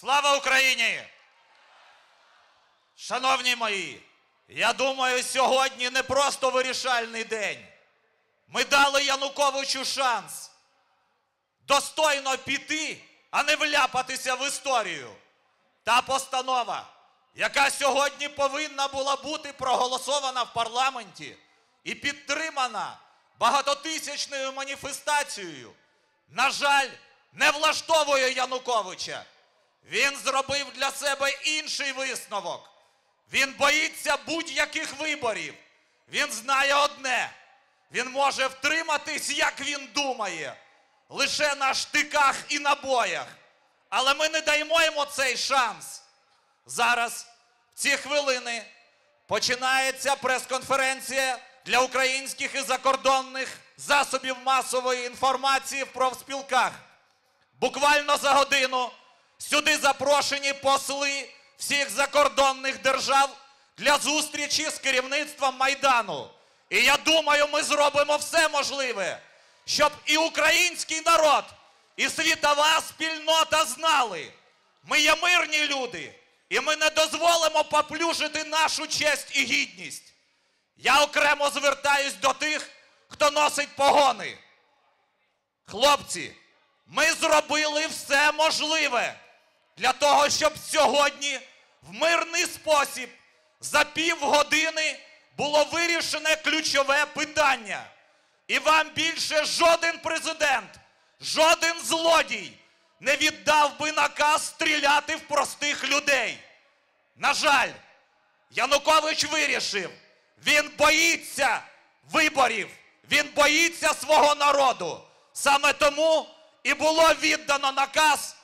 Слава Україні! Шановні мої, я думаю, сьогодні не просто вирішальний день. Ми дали Януковичу шанс достойно піти, а не вляпатися в історію. Та постанова, яка сьогодні повинна була бути проголосована в парламенті і підтримана багатотисячною маніфестацією, на жаль, не влаштовує Януковича. Він зробив для себе інший висновок. Він боїться будь-яких виборів. Він знає одне: він може втриматись, як він думає, лише на штиках і набоях. Але ми не даємо йому цей шанс. Зараз, в ці хвилини, починається прес-конференція для українських і закордонних засобів масової інформації в профспілках. Буквально за годину сюди запрошені посли всіх закордонних держав для зустрічі з керівництвом Майдану. І я думаю, ми зробимо все можливе, щоб і український народ, і світова спільнота знали. Ми є мирні люди, і ми не дозволимо поплюжити нашу честь і гідність. Я окремо звертаюсь до тих, хто носить погони. Хлопці, ми зробили все можливе для того, щоб сьогодні в мирний спосіб за півгодини було вирішене ключове питання. І вам більше жоден президент, жоден злодій не віддав би наказ стріляти в простих людей. На жаль, Янукович вирішив, він боїться виборів, він боїться свого народу. Саме тому і було віддано наказ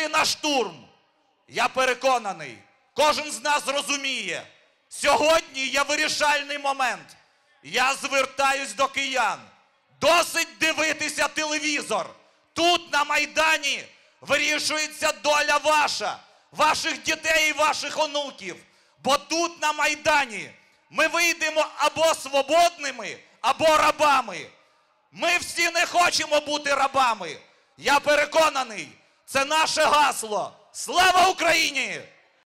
іти на штурм. Я переконаний, кожен з нас розуміє, сьогодні є вирішальний момент. Я звертаюсь до киян. Досить дивитися телевізор. Тут на Майдані вирішується доля ваша, ваших дітей і ваших онуків. Бо тут на Майдані ми вийдемо або свободними, або рабами. Ми всі не хочемо бути рабами. Я переконаний, це наше гасло. Слава Україні!